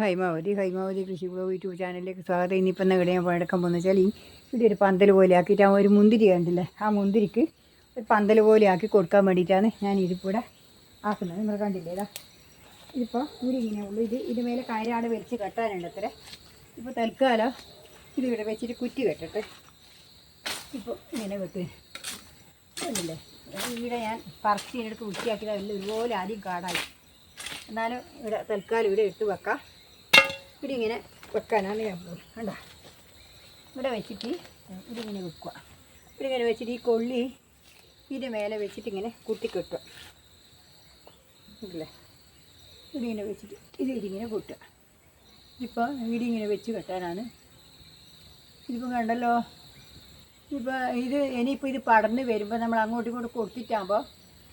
ഹൈമാവതി ഹൈമാവതി കൃഷി blog YouTube ചാനലിലേക്ക് സ്വാഗതം. ഇനിയിപ്പം ഇവിടെ ഞാൻ പഴക്കം പോകുന്ന വെച്ചാൽ ഈ ഇവിടെ ഒരു പന്തൽ പോലെ ആക്കിയിട്ട് ആ ഒരു മുന്തിരി കണ്ടില്ലേ? ആ മുന്തിരിക്ക് ഒരു പന്തൽ പോലെ ആക്കി കൊടുക്കാൻ വേണ്ടിയിട്ടാണ് ഞാൻ ഇതിപ്പോൾ ആക്കുന്നത്. നിങ്ങൾ കണ്ടില്ലേ? ഇതാ. ഇതിപ്പോൾ ഇവിടെ ഇങ്ങനെ ഉള്ളൂ. ഇത് ഇതിന് മേലെ കയറാട് വലിച്ച് കെട്ടാനുണ്ട് അത്ര. ഇപ്പോൾ തൽക്കാലം ഇതിവിടെ വെച്ചിട്ട് കുറ്റി കെട്ടട്ടെ ഇപ്പോൾ ഇങ്ങനെ കണ്ടില്ലേ? ഇവിടെ ഞാൻ പറിച്ച് ഇതിനടുത്ത് വൃത്തിയാക്കിയത്. അതിൽ ഒരുപോലെ ആദ്യം കാടായി. എന്നാലും ഇവിടെ തൽക്കാലം ഇവിടെ ഇട്ട് വെക്കാം. ഇവിടെ ഇങ്ങനെ വെക്കാനാണ് ഞാൻ പോകുന്നത്. കണ്ടോ? ഇവിടെ വെച്ചിട്ട് ഇവിടെ ഇങ്ങനെ വെക്കുക. ഇവിടെ ഇങ്ങനെ വെച്ചിട്ട് ഈ കൊള്ളി ഇതിന്റെ മേലെ വെച്ചിട്ട് ഇങ്ങനെ കുത്തി കെട്ടുക ഇല്ലേ? ഇവിടെ ഇങ്ങനെ വെച്ചിട്ട് ഇത് ഇതിങ്ങനെ കൂട്ടുക. ഇപ്പോൾ ഇവിടെ ഇങ്ങനെ വെച്ച് കെട്ടാനാണ്. ഇതിപ്പോൾ കണ്ടല്ലോ? ഇപ്പോൾ ഇത് ഇനിയിപ്പോൾ ഇത് പടർന്ന് വരുമ്പോൾ നമ്മൾ അങ്ങോട്ടും ഇങ്ങോട്ടും കൊടുത്തിട്ടാകുമ്പോൾ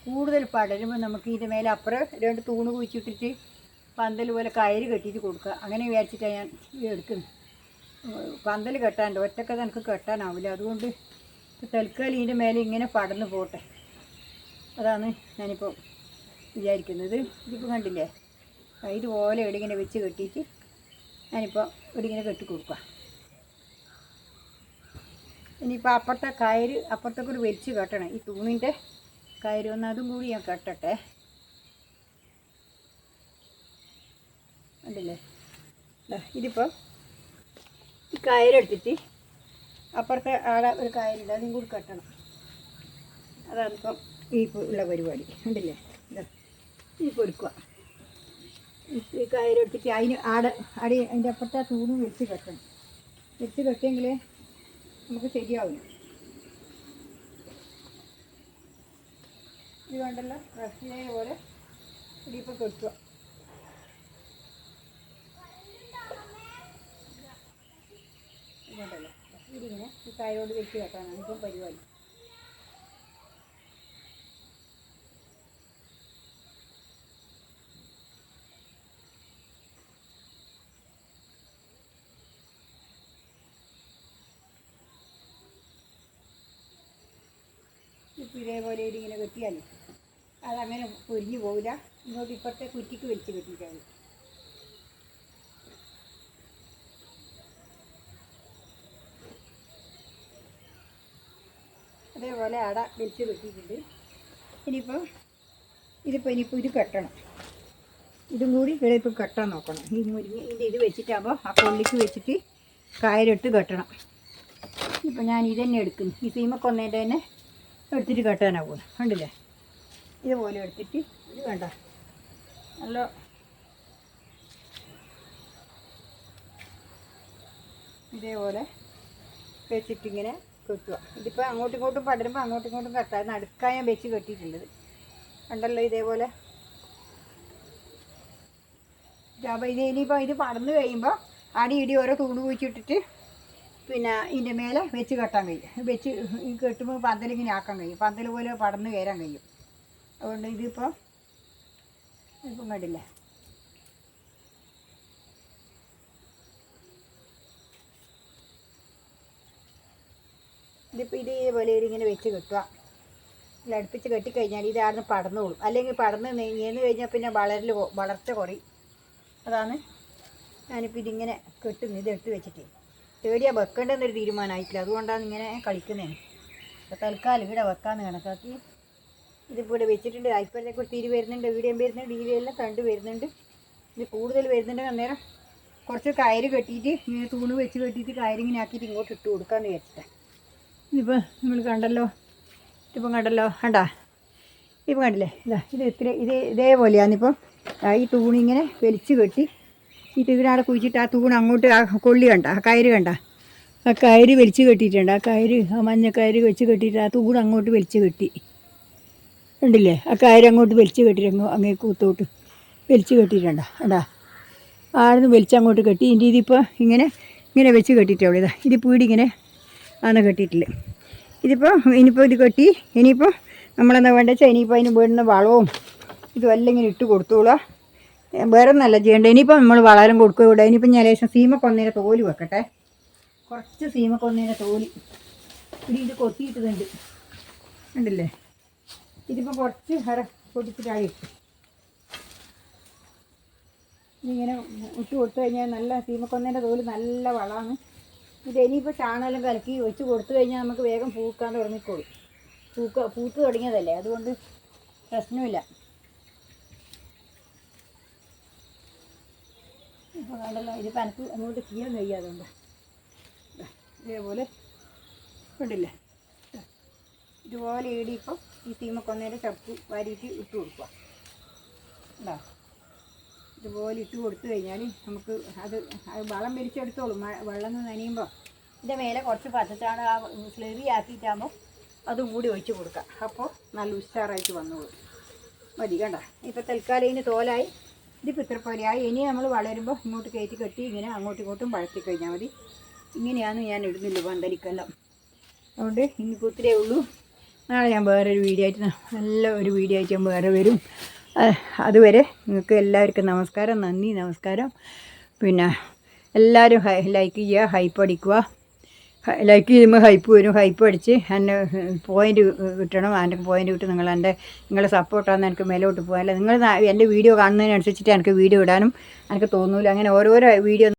കൂടുതൽ പടരുമ്പോൾ നമുക്ക് ഇതിന്റെ മേലെ അപ്പുറം രണ്ട് തൂണ് കുഴിച്ചിട്ടിട്ട് പന്തൽ പോലെ കയറ് കെട്ടിയിട്ട് കൊടുക്കുക. അങ്ങനെ വിചാരിച്ചിട്ടാണ് ഞാൻ എടുക്കുന്നത്. പന്തൽ കെട്ടാണ്ട് ഒറ്റക്കത് എനിക്ക് കെട്ടാനാവില്ല. അതുകൊണ്ട് തൽക്കാലം ഇതിന്റെ മേലെ ഇങ്ങനെ പടന്ന് പോട്ടെ. അതാണ് ഞാനിപ്പോൾ വിചാരിക്കുന്നത്. ഇതിപ്പോൾ കണ്ടില്ലേ? ആ, പോലെ ഇടിങ്ങനെ വെച്ച് കെട്ടിയിട്ട് ഞാനിപ്പോൾ ഇടിങ്ങനെ കെട്ടി കൊടുക്കുക. ഇനിയിപ്പോൾ അപ്പുറത്തെ കയറ് അപ്പുറത്തെ കൂടി വലിച്ച് കെട്ടണം. ഈ തൂണിന്റെ കയറ് ഒന്ന് അതും കൂടി ഞാൻ കെട്ടട്ടെ. ഉണ്ടല്ലേ ദാ ഇതിപ്പോൾ ഈ കയറെടുത്തിട്ട് അപ്പുറത്തെ ആടെ ഒരു കയറുണ്ട് അതും കൂടി കെട്ടണം. അതാണ് ഇപ്പം ഈ ഉള്ള പരിപാടി. ഉണ്ടല്ലേ ഇതാ ഈ പൊരുക്കുക ഈ കയറെടുത്തിട്ട് അതിന് ആടെ അടി അതിന്റെ അപ്പുറത്തെ ആ തൂണും വെച്ച് കെട്ടണം. വെച്ച് കെട്ടിയെങ്കിൽ നമുക്ക് ശരിയാവും. ഇത് കണ്ടല്ലോ റഷ്യ പോലെ ഇടിയിപ്പോൾ കെട്ടുക ഇതുണ്ടല്ലോ. ഇതിങ്ങനെ ഈ കായോട് വെച്ച് വെക്കാനാണ് ഇപ്പം പരിപാടി. ഇപ്പം ഇതേപോലെ ഇതിങ്ങനെ കെട്ടിയാൽ അതങ്ങനെ പൊരിഞ്ഞു പോവില്ല. ഇങ്ങോട്ട് ഇപ്പുറത്തെ കുറ്റിക്ക് വലിച്ച് കെട്ടിയിട്ടാണ്. അതേപോലെ അട വലിച്ച് വെട്ടിയിട്ടുണ്ട്. ഇനിയിപ്പോൾ ഇതിപ്പോൾ ഇനിയിപ്പോൾ ഇത് കെട്ടണം. ഇതും കൂടി ഇവിടെ ഇപ്പോൾ കെട്ടാൻ നോക്കണം. ഈ മുരിങ്ങ ഇത് വെച്ചിട്ടാകുമ്പോൾ ആ കൊള്ളിക്ക് വെച്ചിട്ട് കായലിട്ട് കെട്ടണം. ഇപ്പോൾ ഞാൻ ഇതന്നെ എടുക്കുന്നു. ഈ സീമക്കൊന്നേന്റെ തന്നെ എടുത്തിട്ട് കെട്ടാനാവും കണ്ടില്ലേ? ഇതുപോലെ എടുത്തിട്ട് ഇത് വേണ്ട നല്ല ഇതേപോലെ വെച്ചിട്ടിങ്ങനെ കെട്ടുക ഇതിപ്പോൾ അങ്ങോട്ടും ഇങ്ങോട്ടും പടരുമ്പോൾ അങ്ങോട്ടും ഇങ്ങോട്ടും കെട്ടാൻ നടുക്കാൻ ഞാൻ വെച്ച് കെട്ടിയിട്ടുള്ളത് കണ്ടല്ലോ ഇതേപോലെ. അപ്പോൾ ഇത് ഇനിയിപ്പോൾ ഇത് പടന്ന് കഴിയുമ്പോൾ അടി ഇടി ഓരോ തൂണ് കുഴിച്ചിട്ടിട്ട് പിന്നെ ഇതിന്റെ മേലെ വെച്ച് കെട്ടാൻ കഴിയും. വെച്ച് കെട്ടുമ്പോൾ പന്തലിങ്ങനെ ആക്കാൻ കഴിയും. പന്തൽ പോലെ പടന്ന് കയറാൻ കഴിയും. അതുകൊണ്ട് ഇതിപ്പോൾ ഇപ്പം കണ്ടില്ലേ? ഇതിപ്പോൾ ഇതേപോലെ ഇങ്ങനെ വെച്ച് കെട്ടുക. ഇല്ല അടുപ്പിച്ച് കെട്ടിക്കഴിഞ്ഞാൽ ഇതായിരുന്നു പടർന്നോളും അല്ലെങ്കിൽ പടർന്ന് നീന്ന് കഴിഞ്ഞാൽ പിന്നെ വളരൽ വളർച്ച കുറയും. അതാണ് ഞാനിപ്പോൾ ഇതിങ്ങനെ കെട്ടുന്നു ഇത് എടുത്ത് വെച്ചിട്ട്. തേടിയാൽ വെക്കേണ്ടെന്നൊരു തീരുമാനമായിട്ടില്ല അതുകൊണ്ടാണ് ഇങ്ങനെ കളിക്കുന്നത് അപ്പോൾ തൽക്കാലം ഇവിടെ വെക്കാമെന്ന് കണക്കാക്കി. ഇതിപ്പോൾ ഇവിടെ വെച്ചിട്ടുണ്ട്. അയപ്പഴത്തെ കൂടി തിരി വരുന്നുണ്ട് വീഡിയോ വരുന്നുണ്ട് ഡി എല്ലാം കണ്ട് വരുന്നുണ്ട്. ഇത് കൂടുതൽ വരുന്നുണ്ട് അന്നേരം. കുറച്ച് കയറ് കെട്ടിയിട്ട് ഇങ്ങനെ തൂണ് വെച്ച് കെട്ടിയിട്ട് കയറിങ്ങനെ ആക്കിയിട്ട് ഇങ്ങോട്ട് ഇട്ട് കൊടുക്കാമെന്ന് വിചാരിച്ചിട്ടാണ് ഇതിപ്പോൾ നമ്മൾ കണ്ടല്ലോ ഇതിപ്പം കണ്ടല്ലോ കണ്ടാ? ഇപ്പം കണ്ടില്ലേ? ഇതാ ഇത് ഇത്ര ഇത് ഇതേപോലെയാണിപ്പം ഈ തൂണിങ്ങനെ വലിച്ച് കെട്ടി ഈ ഇതിനവിടെ കുഴിച്ചിട്ട് ആ തൂണ് അങ്ങോട്ട് ആ കൊള്ളി കണ്ട ആ കയറ് കണ്ട. ആ കയറ് വലിച്ച് കെട്ടിയിട്ടുണ്ട്. ആ കയറ് ആ മഞ്ഞ കയറ് വെച്ച് കെട്ടിയിട്ട് ആ തൂണ് അങ്ങോട്ട് വലിച്ച് കെട്ടി. ഉണ്ടല്ലേ ആ കയറ് അങ്ങോട്ട് വലിച്ച് കെട്ടിയിട്ട് അങ്ങേ കൂത്തോട്ട് വലിച്ച് കെട്ടിയിട്ടുണ്ട. കണ്ടാ? ആടുന്ന് വലിച്ച് അങ്ങോട്ട് കെട്ടി ഇതിന്റെ ഇതിപ്പോൾ ഇങ്ങനെ ഇങ്ങനെ വെച്ച് കെട്ടിയിട്ടുള്ളൂ ഇതാ ഇത് പീടി ഇങ്ങനെ ആണ് കെട്ടിയിട്ടില്ല. ഇതിപ്പോൾ ഇനിയിപ്പോൾ ഇത് കെട്ടി ഇനിയിപ്പോൾ നമ്മളെന്താ വേണ്ടത് വെച്ചാൽ ഇനിയിപ്പോൾ അതിന് വീടുന്ന വളവും ഇതും ഇങ്ങനെ ഇട്ട് കൊടുത്തോളുക. വേറെ ഒന്നല്ല ചെയ്യേണ്ടത് ഇനിയിപ്പോൾ നമ്മൾ വളരും കൊടുക്കുക ഇവിടെ. ഇനിയിപ്പോൾ ഞാൻ ലേശം സീമക്കൊന്നേരെ തോൽ വെക്കട്ടെ. കുറച്ച് സീമക്കൊന്നേരെ തോൽ. ഇനി ഇത് കൊത്തിയിട്ടുണ്ട് ഉണ്ടല്ലേ ഇതിപ്പോൾ കുറച്ച് ഹര പൊടിച്ചിട്ടായി. ഇട്ടു ഇതിങ്ങനെ ഇട്ട് കൊടുത്തു കഴിഞ്ഞാൽ നല്ല സീമക്കൊന്നേന്റെ തോൽ നല്ല വളമാണ്. ഇത് ഇനിയിപ്പോൾ ചാണകം കലക്കി ഒഴിച്ച് കൊടുത്തു കഴിഞ്ഞാൽ നമുക്ക് വേഗം പൂക്കാൻ തുടങ്ങിക്കോളും. പൂക്ക പൂത്ത് തുടങ്ങിയതല്ലേ? അതുകൊണ്ട് പ്രശ്നമില്ല. ഇപ്പോൾ കണ്ടല്ലോ ഇത് പനക്ക് അങ്ങോട്ട് ചെയ്യാൻ കഴിയാതുകൊണ്ട് ഇതേപോലെ കണ്ടില്ലേ. ഇതുപോലെ ഇടിയിപ്പം ഈ തീമക്കൊന്നേരെ ചപ്പ് വാരിയിട്ട് ഇട്ട് കൊടുക്കുക. ഉണ്ടോ ഇതുപോലെ ഇട്ട് കൊടുത്തു കഴിഞ്ഞാൽ നമുക്ക് അത് അത് വളം പിരിച്ചെടുത്തോളും മഴ വെള്ളം നനയുമ്പോൾ ഇതിന്റെ മേലെ കുറച്ച് പച്ചച്ചാണ് ആ സ്ലെറി ആക്കിയിട്ടാകുമ്പോൾ അതും കൂടി ഒഴിച്ച് കൊടുക്കാം. അപ്പോൾ നല്ല ഉഷാറായിട്ട് വന്നോളും മതി കണ്ട? ഇപ്പോൾ തൽക്കാലം ഇതിന് തോലായി. ഇതിപ്പോൾ ഇത്ര പോലെയായി ഇനി നമ്മൾ വളരുമ്പോൾ ഇങ്ങോട്ട് കയറ്റി കെട്ടി ഇങ്ങനെ അങ്ങോട്ടും ഇങ്ങോട്ടും വളർത്തി കഴിഞ്ഞാൽ മതി. ഇങ്ങനെയാണ് ഞാൻ ഇടുന്നില്ല പന്തലിക്കെല്ലാം. അതുകൊണ്ട് ഇന്നിപ്പോൾ ഇത്രയേ ഉള്ളൂ. നാളെ ഞാൻ വേറൊരു വീഡിയോ ആയിട്ട് നല്ല ഒരു വീഡിയോ ആയിട്ട് ഞാൻ വേറെ വരും. അതുവരെ നിങ്ങൾക്ക് എല്ലാവർക്കും നമസ്കാരം നന്ദി നമസ്കാരം. പിന്നെ എല്ലാവരും ലൈക്ക് ചെയ്യുക ഹൈപ്പ് അടിക്കുക. ലൈക്ക് ചെയ്യുമ്പോൾ ഹൈപ്പ് വരും ഹൈപ്പ് അടിച്ച് എന്നെ പോയിന്റ് കിട്ടണം. എന്റെ പോയിന്റ് കിട്ടും. നിങ്ങൾ എന്റെ നിങ്ങളെ സപ്പോർട്ടാണ് എനിക്ക് മേലോട്ട് പോകാനല്ല നിങ്ങൾ എന്റെ വീഡിയോ കാണുന്നതിനനുസരിച്ചിട്ട് എനിക്ക് വീഡിയോ ഇടാനും എനിക്ക് തോന്നൂല. അങ്ങനെ ഓരോരോ വീഡിയോ